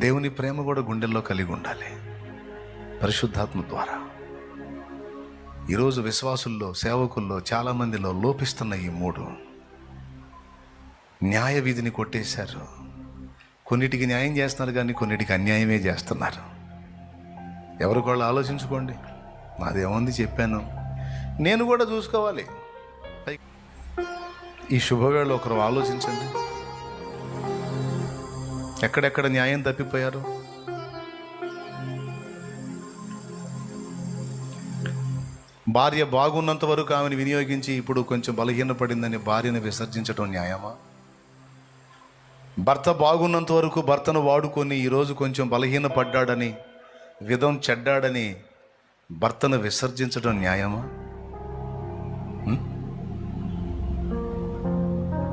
దేవుని ప్రేమ కూడా గుండెల్లో కలిగి ఉండాలి. పరిశుద్ధాత్మ ద్వారా. ఈరోజు విశ్వాసుల్లో సేవకుల్లో చాలామందిలో లోపిస్తున్న ఈ మూడు. న్యాయ విధిని కొట్టేశారు. కొన్నిటికి న్యాయం చేస్తున్నారు కానీ కొన్నిటికి అన్యాయమే చేస్తున్నారు. ఎవరికోళ్ళు ఆలోచించుకోండి. నాదేముంది చెప్పాను. నేను కూడా చూసుకోవాలి. ఈ శుభవేళ ఒకరు ఆలోచించండి. ఎక్కడెక్కడ న్యాయం తప్పిపోయారు? భార్య బాగున్నంత వరకు ఆమెను వినియోగించి ఇప్పుడు కొంచెం బలహీనపడిందని భార్యను విసర్జించడం న్యాయమా? భర్త బాగున్నంత వరకు భర్తను వాడుకొని ఈరోజు కొంచెం బలహీనపడ్డాడని విధం చెడ్డాడని భర్తను విసర్జించడం న్యాయమా?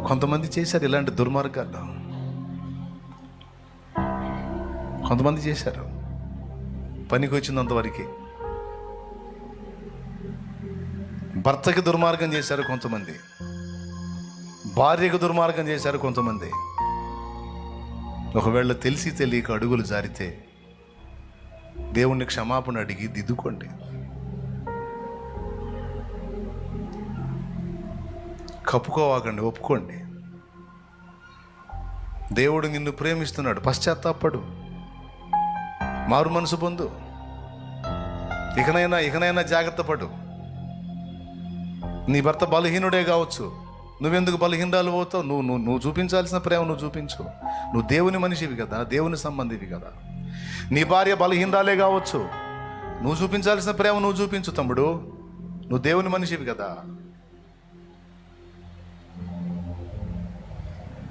కొంతమంది చేశారు ఇలాంటి దుర్మార్గాలు. కొంతమంది చేశారు. పనికి వచ్చినంత వరకు. భర్తకి దుర్మార్గం చేశారు కొంతమంది. భార్యకు దుర్మార్గం చేశారు కొంతమంది. ఒకవేళ తెలిసి తెలియక అడుగులు జారితే దేవుణ్ణి క్షమాపణ అడిగి దిద్దుకోండి. కప్పుకోవాకండి ఒప్పుకోండి. దేవుడు నిన్ను ప్రేమిస్తున్నాడు పశ్చాత్తాపడు మారు మనసు పొందు. ఇకనైనా ఇకనైనా జాగ్రత్త పడు. నీ భర్త బలహీనుడే కావచ్చు. నువ్వెందుకు బలహీనరాలు పోతావు నువ్వు నువ్వు నువ్వు చూపించాల్సిన ప్రేమ నువ్వు చూపించు. నువ్వు దేవుని మనిషివి కదా దేవుని సంబంధివి కదా. నీ భార్య బలహీనరాలే కావచ్చు. నువ్వు చూపించాల్సిన ప్రేమ నువ్వు చూపించు తమ్ముడు. నువ్వు దేవుని మనిషివి కదా.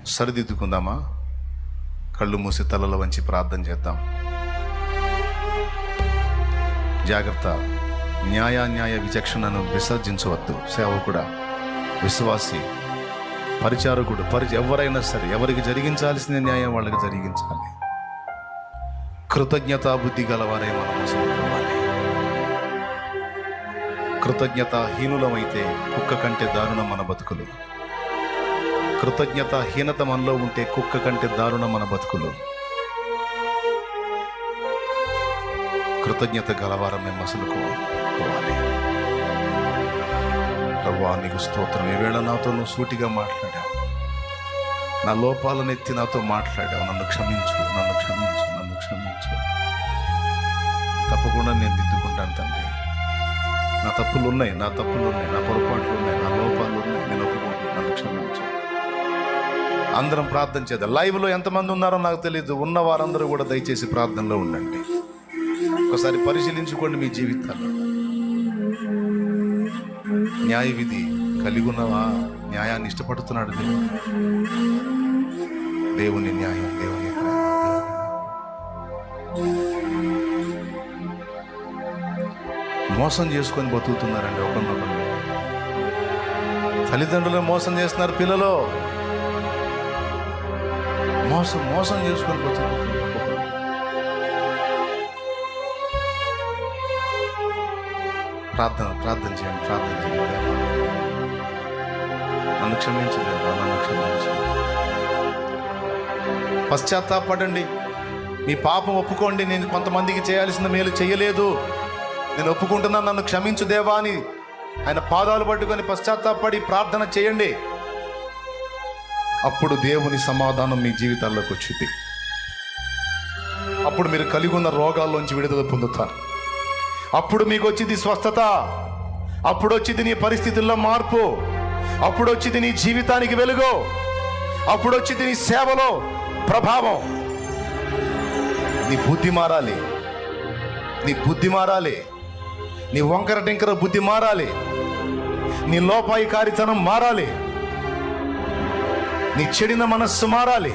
సరిదిద్దుకుందామా? కళ్ళు మూసి తలలో వంచి ప్రార్థన చేద్దాం. జాగ్రత్త. న్యాయాన్యాయ విచక్షణను విసర్జించవద్దు. సేవకుడ విశ్వాసి పరిచారకుడు పరి ఎవరైనా సరే ఎవరికి జరిగించాల్సిన న్యాయం వాళ్ళకి జరిగించాలి. కృతజ్ఞతా బుద్ధి గలవారే మనం అసలు కృతజ్ఞత హీనులమైతే కుక్క కంటే దారుణం మన బతుకులు. కృతజ్ఞత హీనత మనలో ఉంటే కుక్క కంటే దారుణం మన బతుకులు. కృతజ్ఞత గలవారం మేము మసలుకోవాలి ప్రభా నీకు స్తోత్రం. ఈవేళ నాతో నువ్వు సూటిగా మాట్లాడావు. నా లోపాలను ఎత్తి నాతో మాట్లాడావు. నన్ను క్షమించు నన్ను క్షమించు నన్ను క్షమించు. తప్పకుండా నేను దిద్దుకుంటాను తండ్రి. నా తప్పులు ఉన్నాయి నా తప్పులు ఉన్నాయి నా పొరపాట్లు ఉన్నాయి నా లోపాలు ఉన్నాయి నేను ఒప్పుకుంటున్నాను నన్ను క్షమించు. అందరం ప్రార్థన చేద్దాం. లైవ్లో ఎంతమంది ఉన్నారో నాకు తెలియదు ఉన్న వారందరూ కూడా దయచేసి ప్రార్థనలో ఉండండి. ఒకసారి పరిశీలించుకోండి మీ జీవితాల్లో. న్యాయ విధి కలిగి ఉన్నవా న్యాయాన్ని ఇష్టపడుతున్నాడు దేవుడు దేవుని న్యాయం దేవుని ప్రేమ. మోసం చేసుకొని బతుకుతున్నారండి ఒకరినొకరు. తల్లిదండ్రులు మోసం చేస్తున్నారు పిల్లలు. మోసం మోసం చేసుకొని బతుకుతున్నారు. ప్రార్థన ప్రార్థన చేయండి ప్రార్థన చేయండి. దేవా. నన్ను క్షమించు దేవా నన్ను క్షమించు. పశ్చాత్తాపడండి మీ పాపం ఒప్పుకోండి. నేను కొంతమందికి చేయాల్సిన మేలు చేయలేదు. నేను ఒప్పుకుంటున్నాను నన్ను క్షమించు దేవా అని ఆయన పాదాలు పట్టుకొని పశ్చాత్తాపడి ప్రార్థన చేయండి. అప్పుడు దేవుని సమాధానం మీ జీవితాల్లోకి వచ్చింది. అప్పుడు మీరు కలిగి ఉన్న రోగాల్లోంచి విడుదల పొందుతారు. అప్పుడు మీకు వచ్చింది స్వస్థత. అప్పుడు వచ్చింది నీ పరిస్థితుల్లో మార్పు. అప్పుడు వచ్చింది నీ జీవితానికి వెలుగు. అప్పుడు వచ్చింది నీ సేవలో ప్రభావం. నీ బుద్ధి మారాలి. నీ బుద్ధి మారాలి. నీ వంకర టింకర బుద్ధి మారాలి. నీ లోపాయి కారితనం మారాలి. నీ చెడిన మనస్సు మారాలి.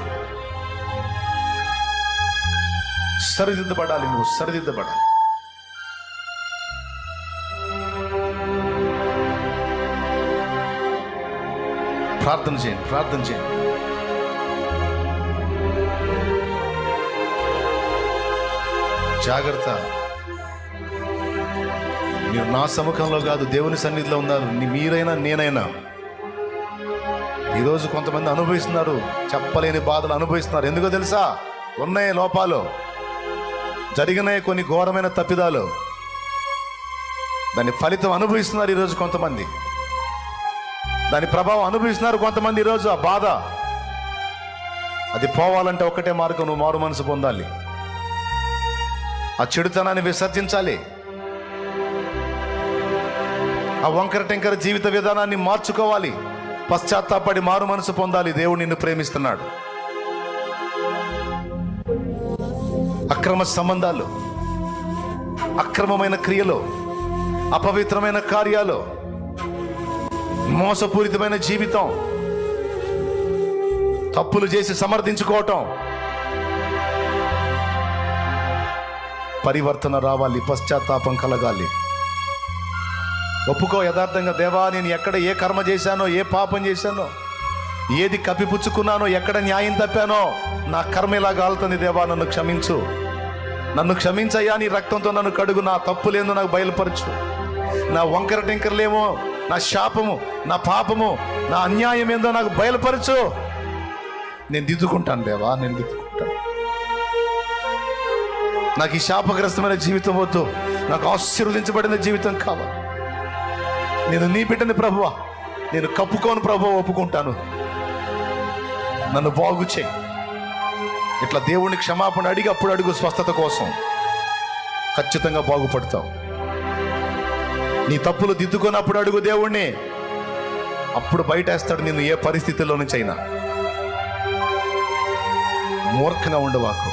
సరిదిద్దబడాలి నువ్వు సరిదిద్దబడాలి. ప్రార్థన చేయండి ప్రార్థన చేయండి. జాగ్రత్త. మీరు నా సముఖంలో కాదు దేవుని సన్నిధిలో ఉన్నారు. నీ మీరైనా నేనైనా. ఈరోజు కొంతమంది అనుభవిస్తున్నారు చెప్పలేని బాధలు అనుభవిస్తున్నారు. ఎందుకో తెలుసా? ఉన్నాయి లోపాలు. జరిగినాయి కొన్ని ఘోరమైన తప్పిదాలు. దాని ఫలితం అనుభవిస్తున్నారు ఈరోజు కొంతమంది. దాని ప్రభావం అనుభవిస్తున్నారు కొంతమంది ఈరోజు ఆ బాధ. అది పోవాలంటే ఒకటే మార్గం నువ్వు మారు మనసు పొందాలి. ఆ చెడుతనాన్ని విసర్జించాలి. ఆ వంకర టెంకర జీవిత విధానాన్ని మార్చుకోవాలి. పశ్చాత్తాపడి మారు మనసు పొందాలి. దేవుడు నిన్ను ప్రేమిస్తున్నాడు. అక్రమ సంబంధాలు అక్రమమైన క్రియలు అపవిత్రమైన కార్యాలు మోసపూరితమైన జీవితం. తప్పులు చేసి సమర్థించుకోవటం. పరివర్తన రావాలి పశ్చాత్తాపం కలగాలి. ఒప్పుకో యథార్థంగా దేవా నేను ఎక్కడ ఏ కర్మ చేశానో ఏ పాపం చేశానో ఏది కప్పిపుచ్చుకున్నానో ఎక్కడ న్యాయం తప్పానో నా కర్మ ఇలా గాలుతుంది దేవా నన్ను క్షమించు. నన్ను క్షమించయ్యా నీ రక్తంతో నన్ను కడుగు నా తప్పులేందో నాకు బయలుపరచు. నా వంకర టింకర్లేమో నా శాపము నా పాపము నా అన్యాయం ఏందో నాకు బయలుపరచు. నేను దిద్దుకుంటాను దేవా నేను దిద్దుకుంటాను. నాకు ఈ శాపగ్రస్తమైన జీవితం వద్దు. నాకు ఆశీర్వదించబడిన జీవితం కావాలి. నేను నీ బిడ్డని ప్రభువా. నేను కప్పుకోను ప్రభు ఒప్పుకుంటాను. నన్ను బాగు చేయి. ఇట్లా దేవుని క్షమాపణ అడిగి అప్పుడు అడుగు స్వస్థత కోసం. ఖచ్చితంగా బాగుపడతావు. నీ తప్పులు దిద్దుకున్నప్పుడు అడుగు దేవుణ్ణి. అప్పుడు బయటేస్తాడు నిన్ను ఏ పరిస్థితుల్లో నుంచైనా మూర్ఖంగా ఉండవాకు